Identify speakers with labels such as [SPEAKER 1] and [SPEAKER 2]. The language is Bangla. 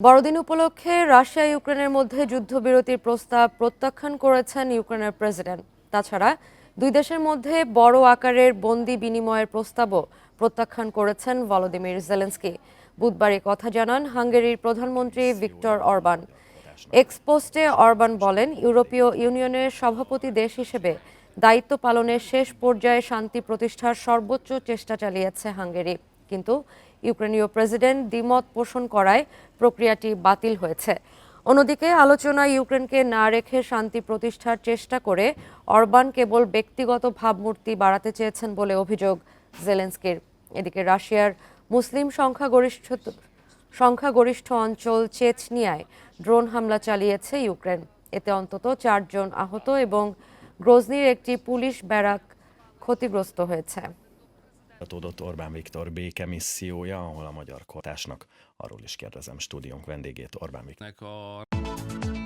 [SPEAKER 1] বড়দিন উপলক্ষে রাশিয়া, ইউক্রেনের মধ্যে যুদ্ধবিরতির প্রস্তাব প্রত্যাখ্যান করেছেন ইউক্রেনের প্রেসিডেন্ট। তাছাড়া দুই দেশের মধ্যে বড় আকারের বন্দি বিনিময়ের প্রস্তাবও প্রত্যাখ্যান করেছেন ভলোদিমির জেলেন্সকি। বুধবার কথা জানান হাঙ্গেরির প্রধানমন্ত্রী ভিক্টর অরবান। এক্সপোস্টে অরবান বলেন, ইউরোপীয় ইউনিয়নের সভাপতি দেশ হিসেবে দায়িত্ব পালনের শেষ পর্যায়ে শান্তি প্রতিষ্ঠার সর্বোচ্চ চেষ্টা চালিয়েছে হাঙ্গেরি। কিন্তু ইউক্রেনীয় প্রেসিডেন্ট দ্বিমত পোষণ করায় প্রক্রিয়াটি বাতিল হয়েছে। অন্যদিকে, আলোচনায় ইউক্রেনকে না রেখে শান্তি প্রতিষ্ঠার চেষ্টা করে অরবান কেবল ব্যক্তিগত ভাবমূর্তি বাড়াতে চেয়েছেন বলে অভিযোগ জেলেন্সকির। এদিকে, রাশিয়ার মুসলিম সংখ্যাগরিষ্ঠ সংখ্যাগরিষ্ঠ অঞ্চল চেচনিয়ায় ড্রোন হামলা চালিয়েছে ইউক্রেন। এতে অন্তত চারজন আহত এবং গ্রোজনির একটি পুলিশ ব্যারাক ক্ষতিগ্রস্ত হয়েছে।
[SPEAKER 2] Folytatódott Orbán Viktor békemissziója, ahol a magyar kortásnak arról is kérdezem stúdiónk vendégét, Orbán Viktor.
[SPEAKER 3] a